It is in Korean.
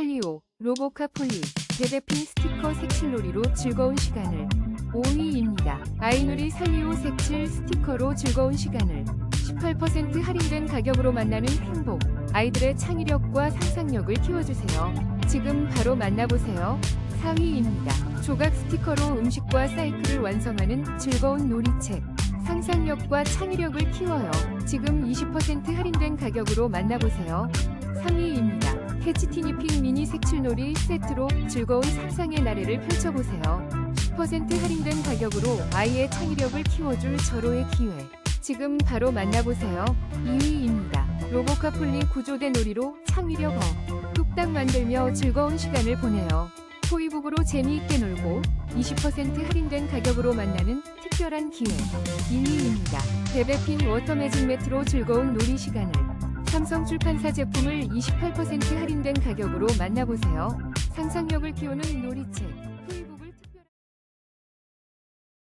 살리오, 로보카폴리, 베베핀 스티커 색칠놀이로 즐거운 시간을 5위입니다. 아이놀이 살리오 색칠 스티커로 즐거운 시간을 18% 할인된 가격으로 만나는 행복. 아이들의 창의력과 상상력을 키워주세요. 지금 바로 만나보세요. 4위입니다. 조각 스티커로 음식과 사이클을 완성하는 즐거운 놀이책. 상상력과 창의력을 키워요. 지금 20% 할인된 가격으로 만나보세요. 3위입니다. 캐치티니핑 미니 색칠놀이 세트로 즐거운 상상의 나래를 펼쳐보세요. 10% 할인된 가격으로 아이의 창의력을 키워줄 절호의 기회. 지금 바로 만나보세요. 2위입니다. 로보카 폴리 구조대 놀이로 창의력 업. 뚝딱 만들며 즐거운 시간을 보내요. 토이북으로 재미있게 놀고 20% 할인된 가격으로 만나는 특별한 기회. 1위입니다. 베베핀 워터 매직 매트로 즐거운 놀이 시간을. 삼성 출판사 제품을 28% 할인된 가격으로 만나보세요. 상상력을 키우는 놀이책. 토이북